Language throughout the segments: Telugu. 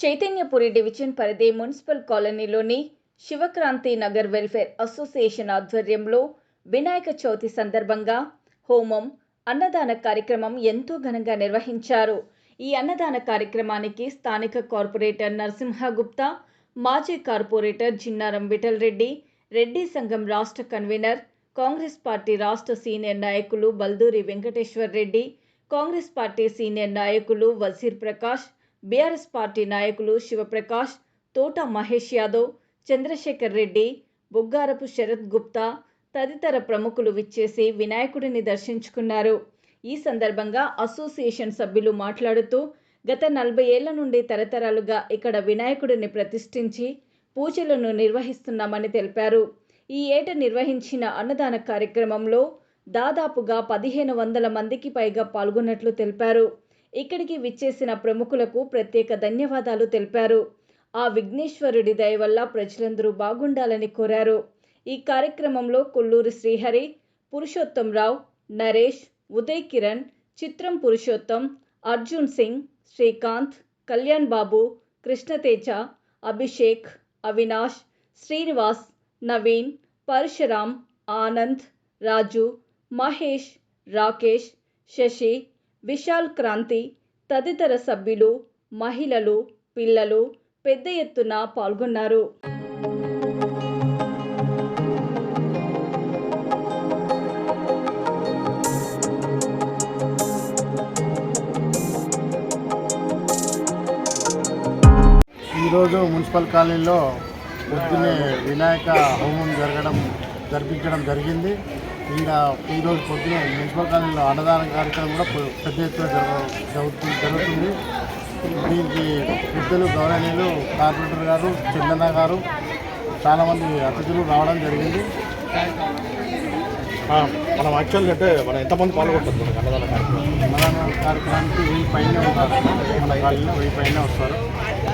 చైతన్యపురి డివిజన్ పరిధి మున్సిపల్ కాలనీలోని శివక్రాంతి నగర్ వెల్ఫేర్ అసోసియేషన్ ఆధ్వర్యంలో వినాయక చవితి సందర్భంగా హోమం అన్నదాన కార్యక్రమం ఎంతో ఘనంగా నిర్వహించారు. ఈ అన్నదాన కార్యక్రమానికి స్థానిక కార్పొరేటర్ నరసింహగుప్తా మాజీ కార్పొరేటర్ జిన్నారం విఠల్ రెడ్డి రెడ్డి సంఘం రాష్ట్ర కన్వీనర్ కాంగ్రెస్ పార్టీ రాష్ట్ర సీనియర్ నాయకులు బల్దూరి వెంకటేశ్వర్ రెడ్డి కాంగ్రెస్ పార్టీ సీనియర్ నాయకులు వజీర్ ప్రకాష్ బీఆర్ఎస్ పార్టీ నాయకులు శివప్రకాష్ తోట మహేష్ యాదవ్ చంద్రశేఖర్ రెడ్డి బొగ్గారపు శరత్ గుప్తా తదితర ప్రముఖులు విచ్చేసి వినాయకుడిని దర్శించుకున్నారు. ఈ సందర్భంగా అసోసియేషన్ సభ్యులు మాట్లాడుతూ గత నలభై ఏళ్ళ నుండి తరతరాలుగా ఇక్కడ వినాయకుడిని ప్రతిష్ఠించి పూజలను నిర్వహిస్తున్నామని తెలిపారు. ఈ ఏట నిర్వహించిన అన్నదాన కార్యక్రమంలో దాదాపుగా పదిహేను వందల మందికి పైగా పాల్గొన్నట్లు తెలిపారు. ఇక్కడికి విచ్చేసిన ప్రముఖులకు ప్రత్యేక ధన్యవాదాలు తెలిపారు. ఆ విఘ్నేశ్వరుడి దయ వల్ల ప్రజలందరూ బాగుండాలని కోరారు. ఈ కార్యక్రమంలో కొల్లూరు శ్రీహరి పురుషోత్తం రావు నరేష్ ఉదయ్ కిరణ్ చిత్రం పురుషోత్తం అర్జున్ సింగ్ శ్రీకాంత్ కళ్యాణ్ బాబు కృష్ణతేజ అభిషేక్ అవినాష్ శ్రీనివాస్ నవీన్ పరశురామ్ ఆనంద్ రాజు మహేష్ రాకేష్ శశి విశాల్ క్రాంతి తదితర సభ్యులు మహిళలు పిల్లలు పెద్ద ఎత్తున పాల్గొన్నారు. ఈరోజు మున్సిపల్ కాలనీలో పొద్దున్నే వినాయక హోమం జరగడం జరిపించడం జరిగింది. ఇంకా ఈరోజు పొద్దున మున్సిపల్ కాలనీలో అన్నదాన కార్యక్రమం కూడా పెద్ద ఎత్తున జరగ- జరుగుతుంది జరుగుతుంది. దీనికి పెద్దలు గౌరవనీయులు కార్పొరేటర్ గారు చందన్న గారు చాలామంది అతిథులు రావడం జరిగింది. మనం యాక్చువల్గా అంటే మనం ఎంతమంది పాల్గొంటారు మనకి అన్నదాన కార్యక్రమం? అన్నదాన కార్యక్రమానికి వెయ్యి పైన ఉంటారు మన కాలనీలో వెయ్యి పైన వస్తారు.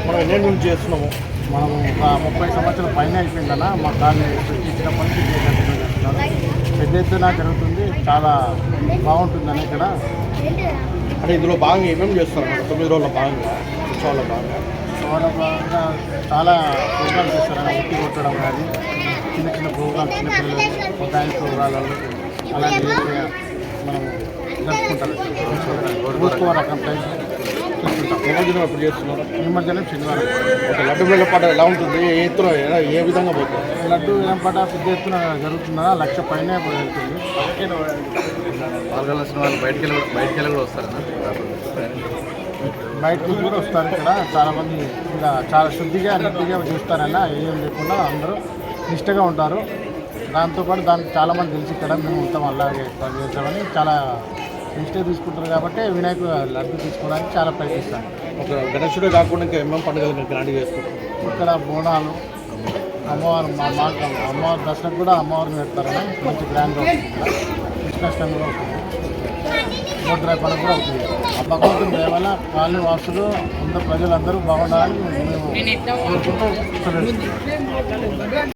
మనం ఎన్ని నుంచి చేస్తున్నాము? మనం ఒక ముప్పై సంవత్సరాల పైన అయిపోయిందన్న మా కాలనీ ఇచ్చినప్పటి నుంచి ఇదే కంటిన్యూ చేస్తున్నారు పెద్ద ఎత్తున జరుగుతుంది. చాలా బాగుంటుందని ఇక్కడ. అంటే ఇందులో భాగంగా ఏమేమి చేస్తారు? మన తొమ్మిది రోజుల భాగంగా ఉత్సవాల భాగంగా. చాలా బాగా చాలా ప్రోగ్రామ్స్ చేస్తారని ఉట్టి కొట్టడం కానీ చిన్న చిన్న ప్రోగ్రామ్స్ చిన్న పిల్లలు డ్యాన్స్ ప్రోగ్రాలు అలాంటి మనం జరుపుకుంటారు. రకం టైం నిమజ్జనం ఎప్పుడు చేస్తున్నారు నిమజ్జనం శనివారం. ఒక లడ్డు బిళ్ళ పాట ఎలా ఉంటుంది? ఏ ఎత్తున ఏ విధంగా పోతుంది? లడ్డు ఏం పాట పెద్ద ఎత్తున జరుగుతుందా? లక్ష పైన వెళ్తుంది. పాల్గొనాల్సిన వాళ్ళు బయటికి వెళ్ళి బయటికి వెళ్ళి కూడా వస్తారన్న బయట నుంచి కూడా వస్తారు ఇక్కడ. చాలామంది ఇంకా చాలా శుద్ధిగా నీట్గా చూస్తారన్న ఏం లేకుండా అందరూ నిష్టగా ఉంటారు. దాంతోపాటు దానికి చాలామంది తెలిసి ఇక్కడ. మేము మొత్తం అలాగే చేస్తామని చాలా నిష్ట తీసుకుంటారు కాబట్టి వినాయకుడు లడ్డు తీసుకోవడానికి చాలా ప్రయత్నిస్తాను ఒక గణేశుడే కాకుండా ఇంకా ఏమేమి పండుగలు మీరు గ్రాండ్ చేసుకుంటారు. ఇక్కడ బోనాలు అమ్మవారు మా మా అమ్మవారి దర్శనం కూడా అమ్మవారిని పెడతారని మంచి గ్రాండ్గా ఉంటుంది కృష్ణాష్టమి కూడా ఉంటుంది. నూటరాయి పండుగ కూడా అవుతుంది ఆ భగవంతుని దయ వల్ల కాలనీ వాసులు అందరు ప్రజలందరూ బాగుండాలని మేము కోరుకుంటూ